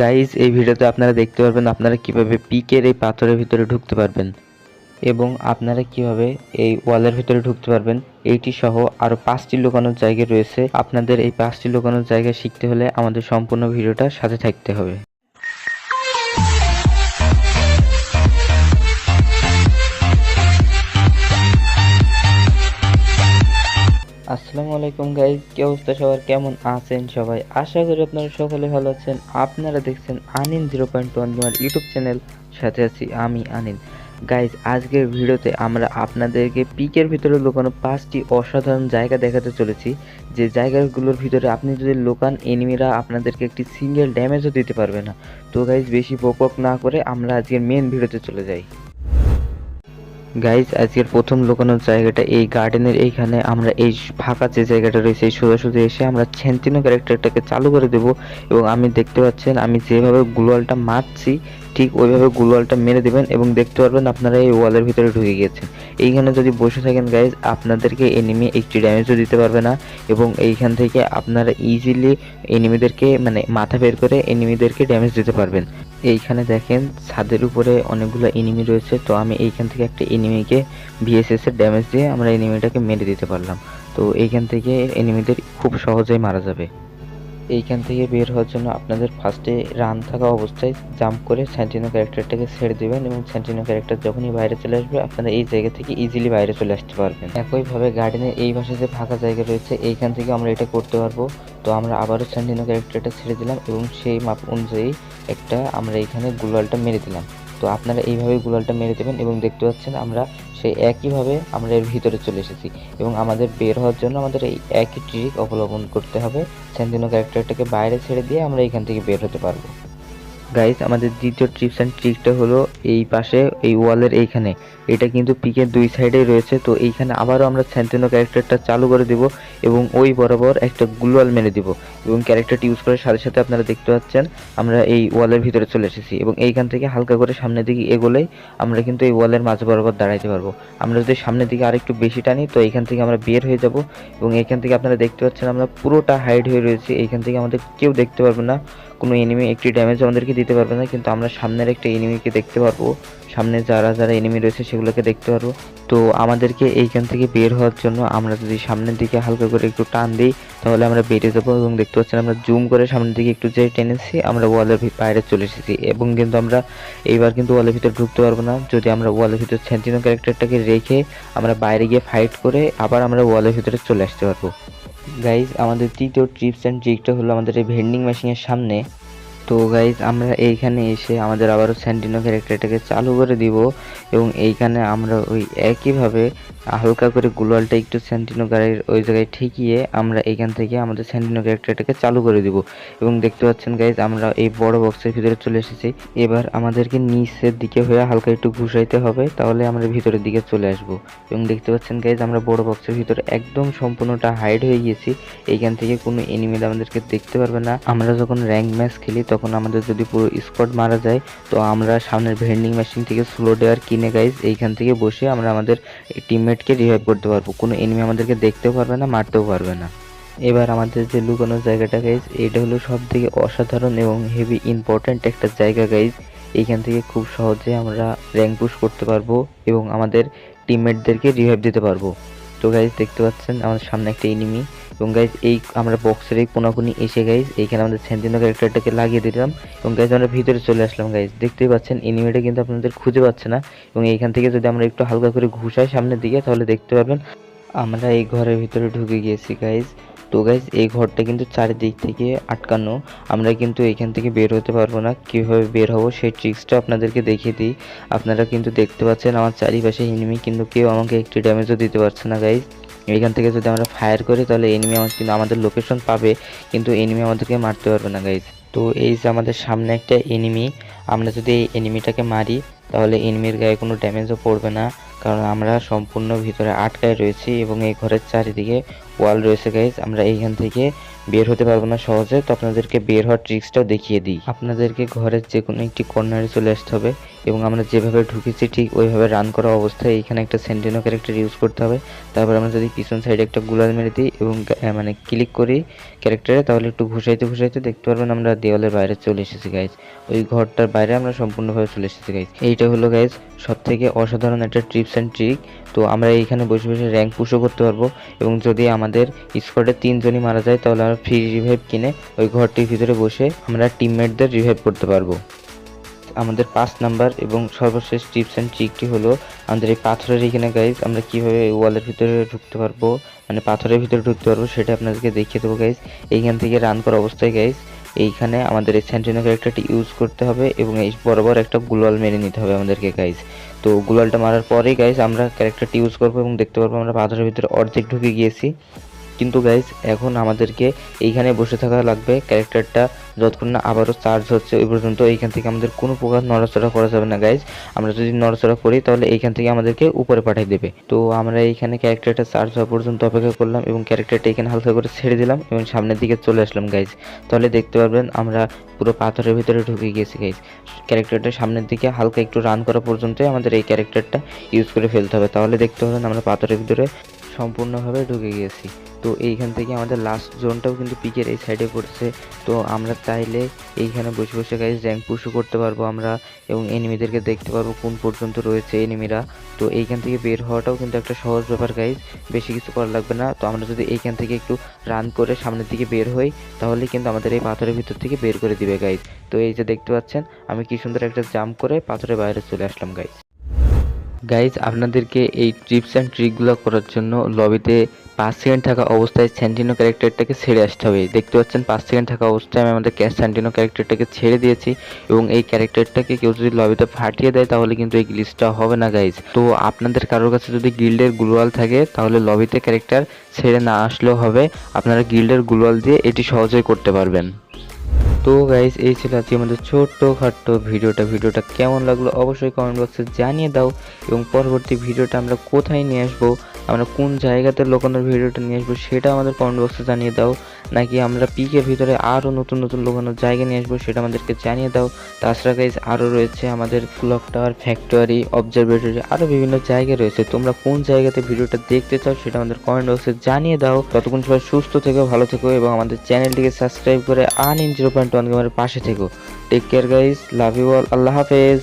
Guys এই ভিডিওতে আপনারা দেখতে পারবেন আপনারা কীভাবে পিকের এই পাথরের ভিতরে ঢুকতে পারবেন। এবং আপনারা কীভাবে এই ওয়ালের ভিতরে ঢুকতে পারবেন। এইটি সহ আরও পাঁচটি লুকানোর জায়গা রয়েছে। আপনাদের এই পাঁচটি লুকানোর জায়গা শিখতে হলে আমাদের সম্পূর্ণ ভিডিওটা সাথে থাকতে হবে। আসসালামু আলাইকুম গাইজ কি অবস্থা সবার? কেমন আছেন সবাই? আশা করি আপনারা সকলে ভালো আছেন। আপনারা দেখছেন আনিন জিরো পয়েন্ট ওয়ান আমার ইউটিউব চ্যানেল সাথে আছি আমি আনিন। গাইজ আজকের ভিডিওতে আমরা আপনাদেরকে পিকের ভিতরে লুকানো পাঁচটি অসাধারণ জায়গা দেখাতে চলেছি। যে জায়গাগুলোর ভিতরে আপনি যদি লোকান, এনিমিরা আপনাদেরকে একটি সিঙ্গেল ড্যামেজও দিতে পারবে না। তো গাইজ বেশি বকবক না করে আমরা আজকের মেন ভিডিওতে চলে যাই। গাইজ আজকের প্রথম লুকানোর জায়গাটা এই গার্ডেনের এইখানে। আমরা এই ফাঁকা যে জায়গাটা রয়েছে, এই সোজাসুজি এসে আমরা ছেন্তিনো ক্যারেক্টারটাকে চালু করে দেব। এবং আমি দেখতে পাচ্ছেন, আমি যেভাবে গ্লোয়ালটা মারছি, ঠিক ওইভাবে গ্লোয়ালটা মেরে দেবেন এবং দেখতে পারবেন আপনারা এই ওয়ালের ভিতরে ঢুকে গিয়েছেন। এইখানে যদি বসে থাকেন গাইজ আপনাদেরকে এনিমি একটি ড্যামেজও দিতে পারবে না। এবং এইখান থেকে আপনারা ইজিলি এনিমিদেরকে মানে মাথা বের করে এনিমিদেরকে ড্যামেজ দিতে পারবেন। এইখানে দেখেন, ছাদের উপরে অনেকগুলো এনিমি রয়েছে। তো আমি এইখান থেকে একটা এনিমিকে ভিএসএস এর ড্যামেজ দিয়ে আমরা এনিমিটাকে মেরে দিতে পারলাম। তো এইখান থেকে এনিমিদের খুব সহজেই মারা যাবে। এইখান থেকে বের হওয়ার জন্য আপনাদের ফার্স্টে রান থাকা অবস্থায় জাম্প করে স্যান্টিনো ক্যারেক্টারটাকে ছেড়ে দেবেন এবং স্যান্টিনো ক্যারেক্টার যখনই বাইরে চলে আসবে, আপনারা এই জায়গা থেকে ইজিলি বাইরে চলে আসতে পারবেন। একইভাবে গার্ডেনের এই পাশে যে ফাঁকা জায়গা রয়েছে, এইখান থেকে আমরা এটা করতে পারব। তো আমরা আবারও স্যান্টিনো ক্যারেক্টারটা ছেড়ে দিলাম এবং সেই মাপ অনুযায়ী একটা আমরা এইখানে গুলালটা মেরে দিলাম। তো আপনারা এইভাবে গুলালটা মেরে দেবেন এবং দেখতে পাচ্ছেন আমরা সেই একইভাবে আমরা এর ভিতরে চলে এসেছি এবং আমাদের বের হওয়ার জন্য আমাদের এই একই ট্রিক অবলম্বন করতে হবে। স্যান্টিনো ক্যারেক্টারটাকে বাইরে ছেড়ে দিয়ে আমরা এখান থেকে বের হতে পারব। গাইজ আমাদের দ্বিতীয় ট্রিপস অ্যান্ড ট্রিকটা হলো এই পাশে, এই ওয়ালের এইখানে। এটা কিন্তু পিকের দুই সাইডেই রয়েছে, তো এইখানে আবারও আমরা স্যান্টিনো ক্যারেক্টারটা চালু করে দিব এবং ওই বরাবর একটা গ্লোয়াল মেরে দিব। এবং ক্যারেক্টারটি ইউজ করার সাথে সাথে আপনারা দেখতে পাচ্ছেন, আমরা এই ওয়ালের ভিতরে চলে এসেছি এবং এইখান থেকে হালকা করে সামনের দিকে এগোলেই আমরা কিন্তু এই ওয়ালের মাঝে বরাবর দাঁড়াইতে পারব। আমরা যদি সামনের দিকে আরেকটু বেশি টানি, তো এইখান থেকে আমরা বের হয়ে যাব এবং এইখান থেকে আপনারা দেখতে পাচ্ছেন আমরা পুরোটা হাইড হয়ে রয়েছি। এইখান থেকে আমাদের কেউ দেখতে পারবে না। কোনো এনিমি একটি ড্যামেজ আমাদেরকে দিতে পারবে না, কিন্তু আমরা সামনের একটা এনিমিকে দেখতে পারব। সামনে যারা যারা এনিমি রয়েছে সেগুলোকে দেখতে পারব। তো আমাদেরকে এইখান থেকে বের হওয়ার জন্য আমরা যদি সামনের দিকে হালকা করে একটু টান দিই, তাহলে আমরা বেরিয়ে যাব এবং দেখতে পাচ্ছেন আমরা জুম করে সামনের দিকে একটু যে টেনেছি আমরা ওয়ালের বাইরে চলে এসেছি। এবং কিন্তু আমরা এইবার কিন্তু ওয়ালের ভিতরে ঢুকতে পারব না। যদি আমরা ওয়ালের ভিতরে সেন্টিনো ক্যারেক্টারটাকে রেখে আমরা বাইরে গিয়ে ফাইট করে আবার আমরা ওয়ালের ভিতরে চলে আসতে পারব। গাইজ আমাদের তৃতীয় ট্রিপস অ্যান্ড ট্রিকটা হলো আমাদের এই ভেন্ডিং মেশিনের সামনে। তো গাইজ আমরা এইখানে এসে আমাদের আবারও স্যান্টিনো ক্যারেক্টারটাকে চালু করে দিব এবং এইখানে আমরা ওই একইভাবে হালকা করে গুলালটা একটু স্যান্টিনো গাড়ির ওই জায়গায় ঠেকিয়ে আমরা এইখান থেকে আমাদের স্যান্টিনো ক্যারেক্টারটাকে চালু করে দিব। এবং দেখতে পাচ্ছেন গাইজ আমরা এই বড় বক্সের ভিতরে চলে এসেছি। এবার আমাদেরকে নিচের দিকে হয়ে হালকা একটু ঘুষাইতে হবে, তাহলে আমরা ভিতরের দিকে চলে আসব। এবং দেখতে পাচ্ছেন গাইজ আমরা বড় বক্সের ভিতরে একদম সম্পূর্ণটা হাইড হয়ে গিয়েছি। এইখান থেকে কোনো এনিমি আমাদেরকে দেখতে পারবে না। আমরা যখন র্যাঙ্ক ম্যাচ খেলি তখন আমাদের যদি পুরো স্কোয়াড মারা যায়, তো আমরা সামনের ভেন্ডিং মেশিন থেকে স্লো ডেয়ার কিনে গাইজ এইখান থেকে বসে আমরা আমাদের টিমমেটকে রিভাইভ করতে পারব। কোনো এনিমি আমাদেরকে দেখতেও পারবে না, মারতেও পারবে না। এবার আমাদের যে লুকানোর জায়গাটা গাইজ এটা হলো সব থেকে অসাধারণ এবং হেভি ইম্পর্ট্যান্ট একটা জায়গা গাইজ এইখান থেকে খুব সহজে আমরা র্যাঙ্ক পুশ করতে পারব এবং আমাদের টিমমেটদেরকে রিভাইভ দিতে পারব। তো গাইজ দেখতে পাচ্ছেন, আমাদের সামনে একটা এনিমি এবং গাইজ এই আমরা বক্সের এই কোনাকুনি এসে গাইজ এইখানে আমাদের সেন্টিনো ক্যারেক্টারটাকে লাগিয়ে দিলাম। এবং গাইজ আমরা ভিতরে চলে আসলাম গাইজ দেখতেই পাচ্ছেন এনিমিটা কিন্তু আপনাদের খুঁজে পাচ্ছে না। এবং এইখান থেকে যদি আমরা একটু হালকা করে ঘুষাই সামনের দিকে, তাহলে দেখতে পাবেন আমরা এই ঘরের ভিতরে ঢুকে গিয়েছি গাইজ তো গাইজ এই ঘরটা কিন্তু চারিদিক থেকে আটকানো। আমরা কিন্তু এখান থেকে বের হতে পারব না। কীভাবে বের হব, সেই ট্রিক্সটা আপনাদেরকে দেখিয়ে দিই। আপনারা কিন্তু দেখতে পাচ্ছেন, আমার চারিপাশে এনিমি কিন্তু কেউ আমাকে একটি ড্যামেজও দিতে পারছে না গাইজ এখান থেকে যদি আমরা ফায়ার করি, তাহলে এনিমি আমাদের কিন্তু, আমাদের লোকেশন পাবে, কিন্তু এনিমি আমাদেরকে মারতে পারবে না গাইজ তো এই যে আমাদের সামনে একটা এনিমি আমরা যদি এই এনিমিটাকে মারি, তাহলে এনিমির গায়ে কোনো ড্যামেজও পড়বে না। কারণ আমরা সম্পূর্ণ ভিতরে আটকায় রয়েছি এবং এই ঘরের চারিদিকে ওয়াল রয়েছে গাইজ আমরা এইখান থেকে বের হতে পারব না সহজে। তো আপনাদেরকে বের হওয়ার ট্রিক্সটাও দেখিয়ে দিই। আপনাদেরকে ঘরের যে কোনো একটি কর্নারে চলে আসতে হবে এবং আমরা যেভাবে ঢুকেছি, ঠিক ওইভাবে রান করা অবস্থায় এইখানে একটা সেন্টিনো ক্যারেক্টার ইউজ করতে হবে। তারপর আমরা যদি পিছন সাইডে একটা গুলাল মেরে দিই এবং মানে ক্লিক করি ক্যারেক্টারে তাহলে একটু ঘুষাইতে ঘুষাইতে দেখতে পারবেন আমরা দেওয়ালের বাইরে চলে এসেছি গাইজ ওই ঘরটার বাইরে আমরা সম্পূর্ণভাবে চলে এসেছি গাইজ এইটা হলো গাইজ সব থেকে অসাধারণ একটা ট্রিপস অ্যান্ড ট্রিক তো আমরা এইখানে বসে বসে র্যাঙ্ক পুশও করতে পারব এবং যদি আমাদের স্কোয়াডে তিনজনই মারা যায়, তাহলে আমরা ফ্রি রিভাইভ কিনে ওই ঘরটির ভিতরে বসে আমরা টিমমেটদের রিভাইভ করতে পারব। আমাদের পাঁচ নাম্বার এবং সর্বশেষ টিপস অ্যান্ড ট্রিকটি হলো আমাদের এই পাথরের এখানে গাইজ আমরা কীভাবে ওয়ালের ভিতরে ঢুকতে পারব মানে পাথরের ভিতরে ঢুকতে পারব সেটা আপনাদেরকে দেখিয়ে দেবো গাইজ এইখান থেকে রান করা অবস্থায় গাইজ এইখানে আমাদের এই স্যান্টিনো ক্যারেক্টারটি ইউজ করতে হবে এবং এই বরাবর একটা গুলাল মেরে নিতে হবে আমাদেরকে গাইজ তো গুলালটা মারার পরেই গাইজ আমরা ক্যারেক্টারটি ইউজ করব এবং দেখতে পারব আমরা পাথরের ভিতরে অর্ধেক ঢুকে গিয়েছি। কিন্তু গাইজ এখন আমাদেরকে এইখানে বসে থাকা লাগবে। ক্যারেক্টারটা যতক্ষণ না আবারও চার্জ হচ্ছে ওই পর্যন্ত এইখান থেকে আমাদের কোনো প্রকার নড়াচড়া করা যাবে না গাইজ আমরা যদি নড়াচড়া করি তাহলে এইখান থেকে আমাদেরকে উপরে পাঠিয়ে দেবে। তো আমরা এইখানে ক্যারেক্টারটা চার্জ হওয়া পর্যন্ত অপেক্ষা করলাম এবং ক্যারেক্টারটা এখানে হালকা করে ছেড়ে দিলাম এবং সামনের দিকে চলে আসলাম গাইজ তাহলে দেখতে পারবেন আমরা পুরো পাথরের ভিতরে ঢুকে গিয়েছি গাইজ ক্যারেক্টারটা সামনের দিকে হালকা একটু রান করা পর্যন্তই আমাদের এই ক্যারেক্টারটা ইউজ করে ফেলতে হবে। তাহলে দেখতে পাবেন আমরা পাথরের ভিতরে সম্পূর্ণভাবে ঢুকে গিয়েছি তো এইখান থেকে আমাদের লাস্ট জোনটাও কিন্তু পিকের এই সাইডে পড়ছে। তো আমরা চাইলে এইখানে বসে বসে গাইজ র্যাঙ্ক পুশও করতে পারব আমরা এবং এনিমিদেরকে দেখতে পারব কোন পর্যন্ত রয়েছে এনিমিরা তো এইখান থেকে বের হওয়াটাও কিন্তু একটা সহজ ব্যাপার গাইজ বেশি কিছু করা লাগবে না। তো আমরা যদি এইখান থেকে একটু রান করে সামনের দিকে বের হই, তাহলে কিন্তু আমাদের এই পাথরের ভিতর থেকে বের করে দিবে গাইজ তো এই যে দেখতে পাচ্ছেন, আমি কি সুন্দর একটা জাম্প করে পাথরের বাইরে চলে আসলাম গাইজ গাইজ আপনাদেরকে এই ট্রিপস অ্যান্ড ট্রিকগুলো করার জন্য লবিতে পাঁচ সেকেন্ড থাকা অবস্থায় স্যান্টিনো ক্যারেক্টারটাকে ছেড়ে আসতে হবে। দেখতে পাচ্ছেন, পাঁচ সেকেন্ড থাকা অবস্থায় আমি আমাদের ক্যাশ স্যান্টিনো ক্যারেক্টারটাকে ছেড়ে দিয়েছি এবং এই ক্যারেক্টারটাকে কেউ যদি লবিতে ফাটিয়ে দেয়, তাহলে কিন্তু এই গ্লিচটা হবে না গাইজ তো আপনাদের কারোর কাছে যদি গিল্ডের গ্লোয়াল থাকে, তাহলে লবিতে ক্যারেক্টার ছেড়ে না আসলেও হবে। আপনারা গিল্ডের গ্লোয়াল দিয়ে এটি সহজেই করতে পারবেন। তো গাইস এই ছিল আজকে আমাদের ছোট্ট খাট্ট ভিডিওটা। ভিডিওটা কেমন লাগল অবশ্যই কমেন্ট বক্সে জানিয়ে দাও এবং পরবর্তী ভিডিওটা আমরা কোথায় নিয়ে আসব, আমরা কোন জায়গাতে লোকানোর ভিডিওটা নিয়ে আসব সেটা আমাদের কমেন্ট বক্সে জানিয়ে দাও। নাকি আমরা পিকের ভিতরে আরও নতুন নতুন লোকানোর জায়গা নিয়ে আসব সেটা আমাদেরকে জানিয়ে দাও। তাছাড়া গাইজ আরও রয়েছে আমাদের ক্লক টাওয়ার ফ্যাক্টরি অবজারভেটরি আরও বিভিন্ন জায়গা রয়েছে। তোমরা কোন জায়গাতে ভিডিওটা দেখতে চাও সেটা আমাদের কমেন্ট বক্সে জানিয়ে দাও। ততক্ষণ সবাই সুস্থ থেকো, ভালো থেকো এবং আমাদের চ্যানেলটিকে সাবস্ক্রাইব করে আন ইন জিরো পয়েন্ট ওয়ান পাশে থেকো। Take care guys love you all আল্লাহ হাফেজ।